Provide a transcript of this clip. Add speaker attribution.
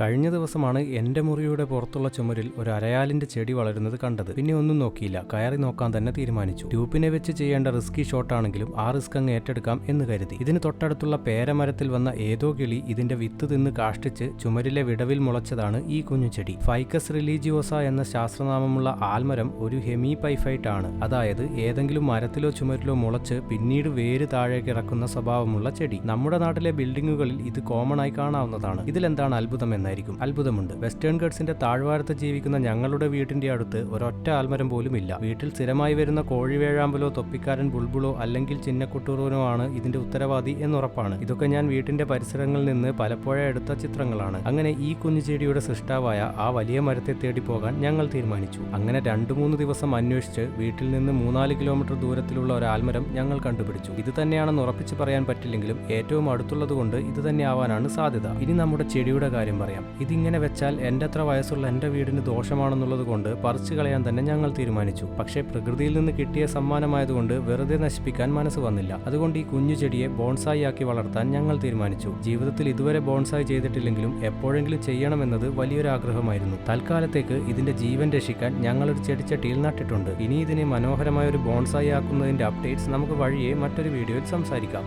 Speaker 1: കഴിഞ്ഞ ദിവസമാണ് എന്റെ മുറിയുടെ പുറത്തുള്ള ചുമരിൽ ഒരു അരയാലിന്റെ ചെടി വളരുന്നത് കണ്ടത്. പിന്നെ ഒന്നും നോക്കിയില്ല. കയറി നോക്കാൻ തന്നെ തീരുമാനിച്ചു. ട്യൂപ്പിനെ വെച്ച് ചെയ്യേണ്ട റിസ്കി ഷോട്ടാണെങ്കിലും ആ റിസ്ക് അങ്ങ് ഏറ്റെടുക്കാം എന്ന് കരുതി. ഇതിന് തൊട്ടടുത്തുള്ള പേരമരത്തിൽ വന്ന ഏതോ കിളി ഇതിന്റെ വിത്ത് തിന്ന് കാഷ്ടിച്ച് ചുമരിലെ വിടവിൽ മുളച്ചതാണ് ഈ കുഞ്ഞു ചെടി. ഫൈക്കസ് റിലീജിയോസ എന്ന ശാസ്ത്രനാമമുള്ള ആൽമരം ഒരു ഹെമി പൈഫൈറ്റ് ആണ്. അതായത് ഏതെങ്കിലും മരത്തിലോ ചുമരിലോ മുളച്ച് പിന്നീട് വേര് താഴേക്ക് ഇറക്കുന്ന സ്വഭാവമുള്ള ചെടി. നമ്മുടെ നാട്ടിലെ ബിൽഡിങ്ങുകളിൽ ഇത് കോമൺ ആയി കാണാവുന്നതാണ്. ഇതിലെന്താണ് അത്ഭുതം എന്നായിരിക്കും അത്ഭുതമുണ്ട്. വെസ്റ്റേൺ ഗഡ്സിന്റെ താഴ്വാരത്ത് ജീവിക്കുന്ന ഞങ്ങളുടെ വീടിന്റെ അടുത്ത് ഒരൊറ്റ ആൽമരം പോലും ഇല്ല വീട്ടിൽ സ്ഥിരമായി വരുന്ന കോഴിവേഴാമ്പലോ തൊപ്പിക്കാരൻ ബുൾബുളോ അല്ലെങ്കിൽ ചിന്നക്കുട്ടൂറൂനോ ആണ് ഇതിന്റെ ഉത്തരവാദി എന്നുറപ്പാണ്. ഇതൊക്കെ ഞാൻ വീട്ടിന്റെ പരിസരങ്ങളിൽ നിന്ന് പലപ്പോഴും എടുത്ത ചിത്രങ്ങളാണ്. അങ്ങനെ ഈ കുഞ്ഞു ചെടിയുടെ സൃഷ്ടാവായ ആ വലിയ മരത്തെ തേടി പോകാൻ ഞങ്ങൾ തീരുമാനിച്ചു. അങ്ങനെ രണ്ടു മൂന്ന് ദിവസം അന്വേഷിച്ച് വീട്ടിൽ നിന്ന് മൂന്നാൽ കിലോമീറ്റർ ദൂരത്തിലുള്ള ഒരു ആൽമരം ഞങ്ങൾ കണ്ടുപിടിച്ചു. ഇത് തന്നെയാണെന്ന് ഉറപ്പിച്ച് പറയാൻ പറ്റില്ലെങ്കിലും ഏറ്റവും അടുത്തുള്ളത് കൊണ്ട് ഇത് തന്നെ ആവാനാണ് സാധ്യത. ഇനി നമ്മുടെ ചെടിയുടെ കാര്യം പറയാം. ഇതിങ്ങനെ വെച്ചാൽ എന്റെ അത്ര വയസ്സുള്ള എന്റെ വീടിന് ദോഷമാണെന്നുള്ളത് കൊണ്ട് പറിച്ചു കളയാൻ തന്നെ ഞങ്ങൾ തീരുമാനിച്ചു. പക്ഷേ പ്രകൃതിയിൽ നിന്ന് കിട്ടിയ സമ്മാനമായതുകൊണ്ട് വെറുതെ നശിപ്പിക്കാൻ മനസ്സ് വന്നില്ല. അതുകൊണ്ട് ഈ കുഞ്ഞു ചെടിയെ ബോൺസായി ആക്കി വളർത്താൻ ഞങ്ങൾ തീരുമാനിച്ചു. ജീവിതത്തിൽ ഇതുവരെ ബോൺസായി ചെയ്തിട്ടില്ലെങ്കിലും എപ്പോഴെങ്കിലും ചെയ്യണമെന്നത് വലിയൊരു ആഗ്രഹമായിരുന്നു. തൽക്കാലത്തേക്ക് ഇതിന്റെ ജീവൻ രക്ഷിക്കാൻ ഞങ്ങൾ ഒരു ചെടിച്ചട്ടിയിൽ നട്ടിട്ടുണ്ട്. ഇനി ഇതിനെ മനോഹരമായ ഒരു ബോൺസായി ആക്കുന്നതിന്റെ അപ്ഡേറ്റ്സ് നമുക്ക് വഴിയെ മറ്റൊരു വീഡിയോയിൽ സംസാരിക്കാം.